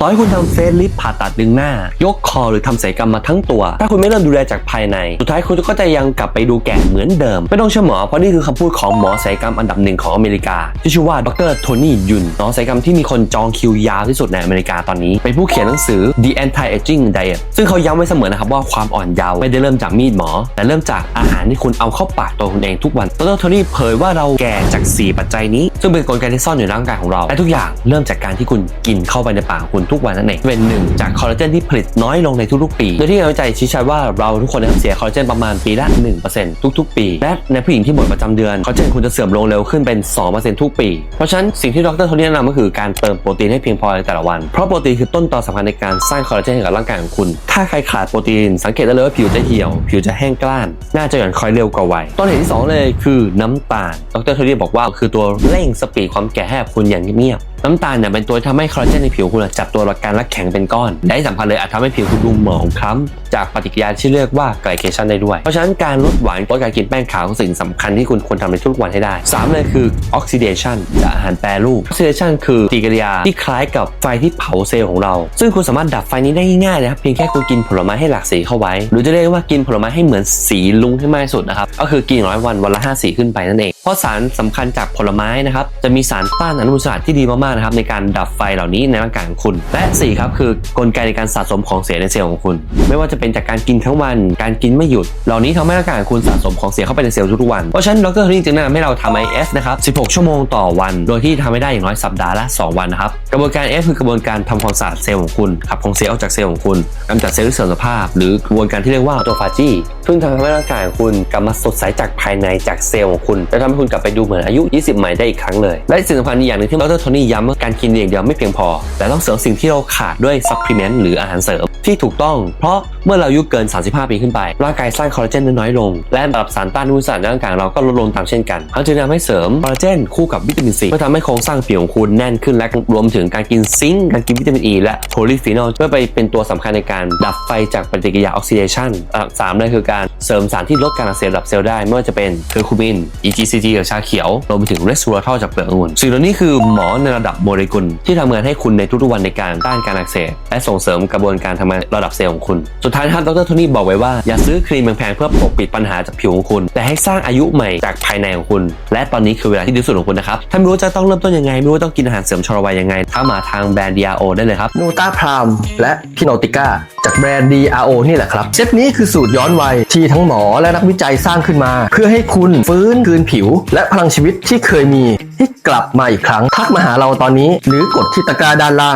ต่อให้คุณทำเฟซลิฟผ่าตัดดึงหน้า ยกคอหรือทำศัลยกรรมมาทั้งตัว ถ้าคุณไม่เริ่มดูแลจากภายใน สุดท้ายคุณก็จะยังกลับไปดูแก่เหมือนเดิม ไม่ต้องเชื่อหมอเพราะนี่คือคำพูดของหมอศัลยกรรมอันดับหนึ่งของอเมริกา ที่ชื่อว่าดรโทนี่ยุนหมอศัลยกรรมที่มีคนจองคิวยาวที่สุดในอเมริกาตอนนี้ เป็นผู้เขียนหนังสือ The Anti-Aging Diet ซึ่งเขาย้ำไว้เสมอนะครับว่าความอ่อนเยาว์ไม่ได้เริ่มจากมีดหมอ แต่เริ่มจากอาหารที่คุณเอาเข้าปากตัวคุณเองทุกวันดรโทนี่เผยว่าเราแก่จาก 4 ปัจจัยนี้ ซึ่งเป็นกลไกที่ซ่อนอยู่ในร่างกายของเราและทุกอย่างเริ่มจากการที่คุณกินเข้าไปในปากคุณทุกวันนั่นเองเป็นหนึ่งจากคอลลาเจนที่ผลิตน้อยลงในทุกๆปี โดยที่งานวิจัยชี้ชัดว่าเราทุกคนนะครับเสียคอลลาเจนประมาณปีละ 1%ทุกๆ ปี และในผู้หญิงที่หมดประจำเดือนคอลลาเจนคุณจะเสื่อมลงเร็วขึ้นเป็น 2%ทุกปี เพราะฉะนั้นสิ่งที่ดรโทนี่แนะนำก็คือการเติมโปรตีนให้เพียงพอในแต่ละวัน เพราะโปรตีนคือต้นตอสำคัญในการสร้างคอลลาเจนให้กับร่างกายของคุณ ถ้าใครขาดโปรตีนสังเกตได้เลยว่าผิวจะเหี่ยว ผิวจะแห้งกร้านหน้าจะหย่อนคอยเร็วกว่าวัยต้นเหตุที่สองเลยคือน้ำตาล ดรโทนี่บอกว่าคือตัวเร่งสปีดความแก่ให้คุณอย่างเงียบน้ำตาลเนี่ยเป็นตัวที่ทำให้คอลลาเจนในผิวคุณจับตัวประกันและแข็งเป็นก้อนและที่สำคัญเลยอาจทำให้ผิวคุณดูหมองคล้ำจากปฏิกิริยาที่เรียกว่าไกลเคชันได้ด้วย เพราะฉะนั้นการลดหวานลดการกินแป้งขาวสิ่งสำคัญที่คุณควรทำในทุกวันให้ได้สามเลยคือออกซิเดชันจากอาหารแปรรูปออกซิเดชันคือปฏิกิริยาที่คล้ายกับไฟที่เผาเซลล์ของเรา ซึ่งคุณสามารถดับไฟนี้ได้ง่ายๆเลยครับเพียงแค่คุณกินผลไม้ให้หลากสีเข้าไว้ หรือจะเรียกว่ากินผลไม้ให้เหมือนสีลุงให้มากที่สุดนะครับก็คือกินร้อยวันวันละห้าสีขึ้นไปนั่นเอง เพราะสารสำคัญจากผลไม้นะครับจะมีสารต้านอนุมูลอิสระที่ดีมากๆนะครับในการดับไฟเหล่านี้ในร่างกายของคุณ และสี่ครับคือกลไกในการสะสมของเสียในเซลล์ของคุณ ไม่ว่าจะเป็นจากการกินทั้งวัน การกินไม่หยุด เหล่านี้ทำให้ร่างกายของคุณสะสมของเสียเข้าไปในเซลล์ทุกวัน เพราะฉะนั้นดรโทนี่จึงแนะนำให้เราทำ IF นะครับ 16 ชั่วโมงต่อวัน โดยที่ทำให้ได้อย่างน้อยสัปดาห์ละ 2 วันนะครับ กระบวนการ F คือกระบวนการทำความสะอาดเซลล์ของคุณขับของเสียออกจากเซลล์ของคุณกำจัดเซลล์ที่เสื่อมสภาพ หรือกระบวนการที่เรียกว่าออโตฟาจีซึ่งทำให้ร่างกายของคุณกลับมาสดใสจากภายในจากเซลล์ของคุณและทำคุณกลับไปดูเหมือนอายุ 20 ใหม่ได้อีกครั้งเลย และสิ่งสำคัญอีกอย่างหนึ่งที่ดรโทนี่ย้ำว่าการกินอย่างเดียวไม่เพียงพอ แต่ต้องเสริมสิ่งที่เราขาดด้วยซัพพลีเมนต์หรืออาหารเสริมที่ถูกต้อง เพราะ เมื่อเราอายุเกิน 35 ปีขึ้นไป ร่างกายสร้างคอลลาเจนน้อยลง และระดับสารต้านอนุมูลอิสระในร่างกายเราก็ลดลงตามเช่นกันเขาจึงทำให้เสริมคอลลาเจนคู่กับวิตามินซีเพื่อทำให้โครงสร้างผิวของคุณแน่นขึ้นและรวมถึงการกินซิงค์การกินวิตามินอ e ีและโพลีฟีนอลเพื่อไปเป็นตัวสำคัญในการดับไฟจากปฏิกิริยาออกซิเดชันอันสามเลยคือการเสริมสารที่ลดการอักเสบระดับเซลล์ได้ไม่ว่าจะเป็นเคอร์คูมิน EGCG จากชาเขียวรวมไปถึงเรส v ู r ทอลจากเปลือกองุ่นสิ่งเหล่านี้คือหมอในระดับโมเลกุลที่ทำงานให้คุณในทุกๆวันในการต้านการอักเสบและส่งเสริมกระบวนการทำงานระดับเซลล์ของคุณสุดท้ายนะครับดรโทนี่บอกไว้ว่าอย่าซื้อครีมแพงๆเพื่อปกปิดปัญหาจากผิวของคุณ แต่ให้สร้างอายุใหม่จากภายในของคุณ และตอนนี้คือเวลาที่ดีที่สุดของคุณนะครับถ้าไม่รู้จะต้องเริ่มต้นยังไงไม่รู้ต้องกินอาหารเสริมชะลอวัยยังไงทักมาทางแบรนด์ DRO ได้เลยครับนูต้าพรามและพิโนติก้าจากแบรนด์ DRO นี่แหละครับเซตนี้คือสูตรย้อนวัยที่ทั้งหมอและนักวิจัยสร้างขึ้นมา เพื่อให้คุณฟื้นคืนผิว และพลังชีวิตที่เคยมีให้กลับมาอีกครั้งทักมาหาเราตอนนี้ หรือกดที่ตะกร้าด้านล่าง